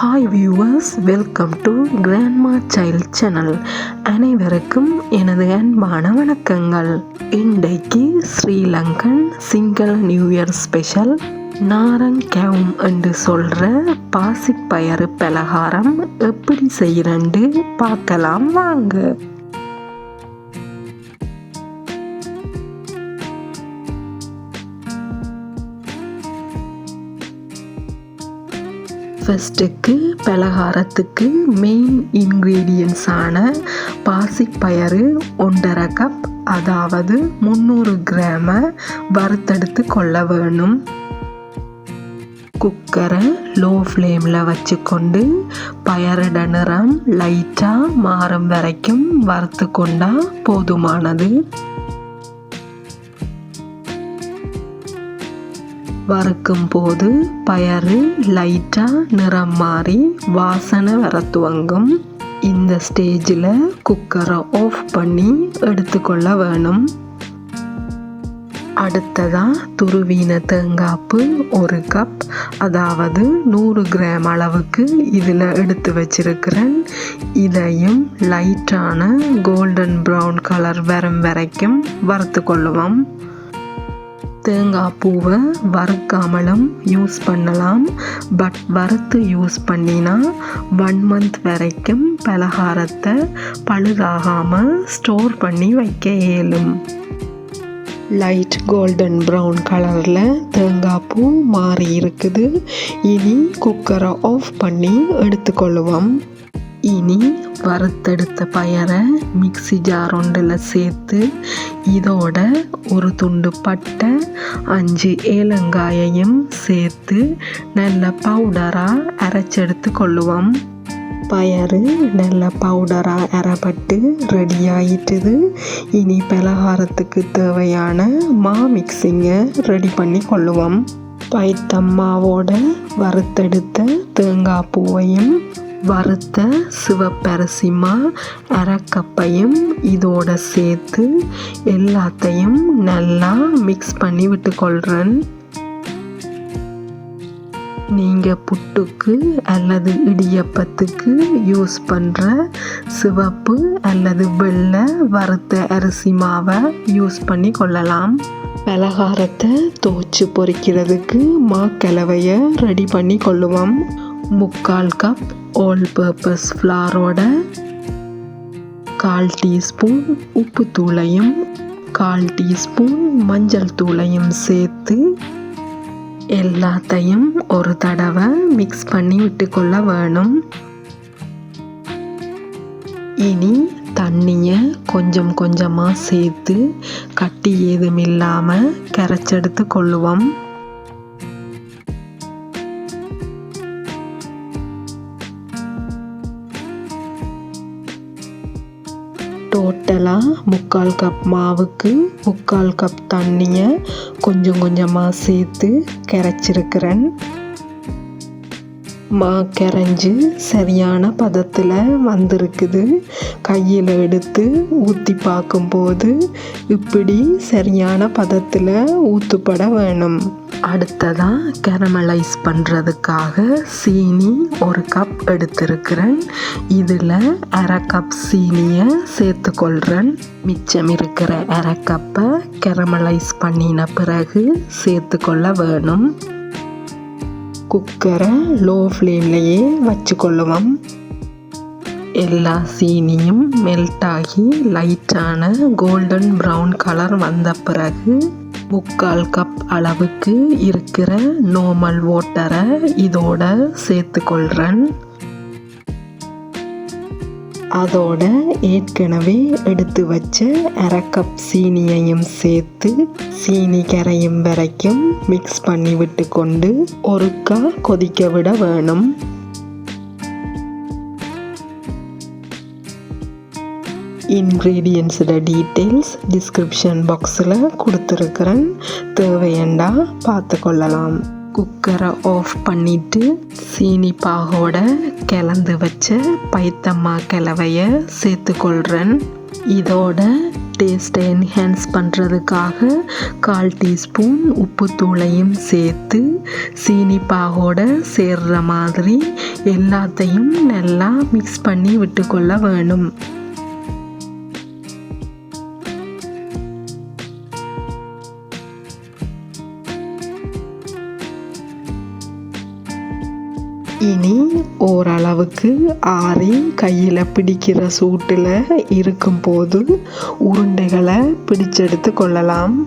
Hi viewers welcome to grandma child channel அனைவருக்கும் எனது அன்பான வணக்கங்கள். இன்றைக்கு Sri Lankan single new year special Narang கேவ் என்று சொல்கிற பாசிப்பயறு பலகாரம் எப்படி செய்கிறேன்ட்டு பார்க்கலாம் வாங்க. ஃபஸ்ட்டுக்கு பலகாரத்துக்கு மெயின் இன்க்ரீடியன்ஸான பாசிப்பயறு ஒன்றரை கப் அதாவது முந்நூறு கிராமை வறுத்தெடுத்து கொள்ள வேணும். குக்கரை லோ ஃப்ளேமில் வச்சுக்கொண்டு பயரிட நிறம் லைட்டாக மாறும் வரைக்கும் வறுத்து கொண்டால் போதுமானது. வறுக்கும் போது பயறு லைட்டாக நிறம் மாறி வாசனை வர துவங்கும். இந்த ஸ்டேஜில் குக்கரை ஆஃப் பண்ணி எடுத்துக்கொள்ள வேணும். அடுத்ததாக துருவீன தேங்காப்பு ஒரு கப். அதாவது நூறு கிராம் அளவுக்கு இதில் எடுத்து வச்சிருக்கிறேன். இதையும் லைட்டான கோல்டன் ப்ரௌன் கலர் வரும் வரைக்கும் வறுத்து கொள்ளுவோம். தேங்காய் பூவை வறுக்காமலும் யூஸ் பண்ணலாம். பட் வறுத்து யூஸ் பண்ணினா ஒன் மந்த் வரைக்கும் பலகாரத்தை பழுதாகாமல் ஸ்டோர் பண்ணி வைக்க இயலும். லைட் கோல்டன் ப்ரௌன் கலரில் தேங்காய் பூ மாறி இருக்குது. இனி குக்கரை ஆஃப் பண்ணி எடுத்துக்கொள்ளுவோம் இனி வறுத்தெடுத்த பயரை மிக்சி ஜார் ஒன்றில் சேர்த்து இதோட ஒரு துண்டு பட்டை அஞ்சு ஏலங்காயையும் சேர்த்து நல்ல பவுடராக அரைச்செடுத்து கொள்ளுவோம். பயறு நல்ல பவுடராக அரைப்பட்டு ரெடி ஆயிட்டுது. இனி பலகாரத்துக்கு தேவையான மா மிக்சிங்கை ரெடி பண்ணி கொள்ளுவோம். பைத்தம்மாவோட வறுத்தெடுத்த தேங்காய் பூவையும் வறுத்த சிவப்பரிசிமா அரைக்கப்பையும் இதோட சேர்த்து எல்லாத்தையும் நல்லா மிக்ஸ் பண்ணி விட்டுக்கொள்கிறேன் நீங்கள் புட்டுக்கு அல்லது இடியப்பத்துக்கு யூஸ் பண்ணுற சிவப்பு அல்லது வெள்ளை வறுத்த அரிசி மாவை யூஸ் பண்ணி கொள்ளலாம். பலகாரத்தை தோச்சு பொரிக்கிறதுக்கு மாக்கிழவையை ரெடி பண்ணி கொள்ளுவோம். முக்கால் கப் ஆல் பர்பஸ் ஃப்ளாரோட கால் டீஸ்பூன் உப்பு தூளையும் கால் டீஸ்பூன் மஞ்சள் தூளையும் சேர்த்து எல்லாத்தையும் ஒரு தடவை மிக்ஸ் பண்ணி விட்டுக்கொள்ள வேணும். இனி தண்ணியை கொஞ்சம் கொஞ்சமாக சேர்த்து கட்டி ஏதும் இல்லாமல் கரைச்செடுத்து கொள்ளுவோம். டோட்டலாக முக்கால் கப் மாவுக்கு முக்கால் கப் தண்ணியை கொஞ்சம் கொஞ்சமாக சேர்த்து கரைச்சிருக்கிறேன். மா கரைஞ்சி சரியான பதத்தில் வந்திருக்குது. கையில் எடுத்து ஊற்றி பார்க்கும்போது இப்படி சரியான பதத்தில் ஊற்றுப்பட வேணும். அடுத்ததாக கேரமலைஸ் பண்ணுறதுக்காக சீனி ஒரு கப் எடுத்திருக்கிறேன். இதில் அரை கப் சீனியை சேர்த்துக்கொள்கிறேன் மிச்சம் இருக்கிற அரை கப்பை கேரமலைஸ் பண்ணின பிறகு சேர்த்துக்கொள்ள வேணும். குக்கரை லோ ஃப்ளேம்லேயே வச்சுக்கொள்ளுவோம். எல்லா சீனியும் மெல்ட் ஆகி லைட்டான கோல்டன் ப்ரௌன் கலர் வந்த பிறகு முக்கால் கப் அளவுக்கு இருக்கிற நார்மல் வாட்டரை இதோட சேர்த்துக்கொள்கிறேன் அதோட ஏற்கனவே எடுத்து வச்ச அரை கப் சீனியையும் சேர்த்து சீனி கரையும் வரைக்கும் மிக்ஸ் பண்ணி விட்டு கொண்டு ஒருக்கா கொதிக்க விட வேணும். இன்க்ரீடியன்ஸோட டீட்டெயில்ஸ் டிஸ்கிரிப்ஷன் பாக்ஸில் கொடுத்துருக்குறேன். தேவையண்டா பார்த்து கொள்ளலாம் குக்கரை ஆஃப் பண்ணிவிட்டு சீனி பாகோட கிளந்து வச்ச பைத்தம்மா கிளவையை சேர்த்துக்கொள்கிறேன் இதோட டேஸ்ட்டை என்ஹான்ஸ் பண்ணுறதுக்காக கால் டீஸ்பூன் உப்புத்தூளையும் சேர்த்து சீனிப்பாகோட சேர்ற மாதிரி எல்லாத்தையும் நல்லா மிக்ஸ் பண்ணி விட்டுக்கொள்ள வேணும். இனி ஓரளவுக்கு ஆறி கையில் பிடிக்கிற சூட்டில் இருக்கும்போது உருண்டைகளை பிடிச்செடுத்து கொள்ளலாம்.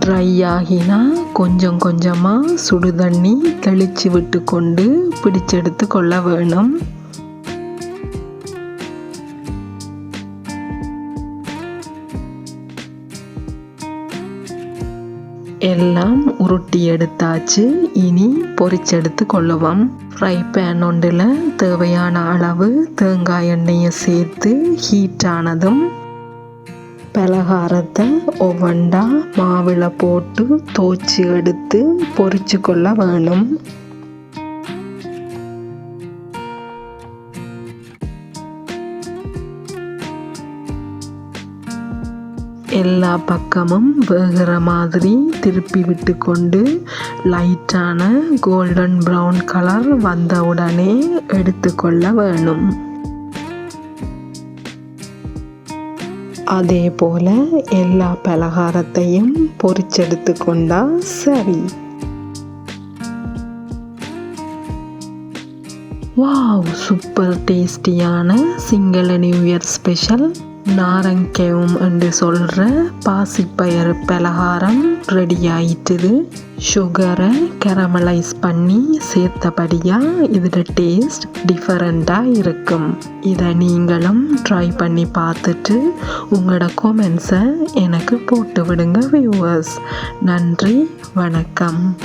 ட்ரை ஆகினா கொஞ்சம் கொஞ்சமாக சுடு தண்ணி தெளித்து விட்டு கொண்டு பிடிச்செடுத்து கொள்ள வேணும். எல்லாம் உருட்டி எடுத்தாச்சு. இனி பொரிச்செடுத்து கொள்ளுவோம் ஃப்ரை பேன் ஒன்றில் தேவையான அளவு தேங்காய் எண்ணெயை சேர்த்து ஹீட் ஆனதும் பலகாரத்தை ஒவ்வொண்டா மாவில் போட்டு தோச்சி எடுத்து பொரிச்சு கொள்ள வேணும். எல்லா பக்கமும் வேகிற மாதிரி திருப்பி விட்டு கொண்டு லைட்டான கோல்டன் ப்ரௌன் கலர் வந்தவுடனே எடுத்துக்கொள்ள வேணும். அதே போல எல்லா பலகாரத்தையும் பொறிச்செடுத்து கொண்டா சரி. வாவ் சூப்பர் டேஸ்டியான சிங்கள நியூ இயர் ஸ்பெஷல் நாரங்கேவும் என்று சொல்கிற பாசிப்பயறு பலகாரம் ரெடி ஆயிட்டுது சுகரை கரமலைஸ் பண்ணி சேர்த்தபடியாக இதோட டேஸ்ட் டிஃபரெண்ட்டாக இருக்கும். இதை நீங்களும் ட்ரை பண்ணி பார்த்துட்டு உங்களோட கொமெண்ட்ஸை எனக்கு போட்டு விடுங்க வியூவர்ஸ் நன்றி வணக்கம்.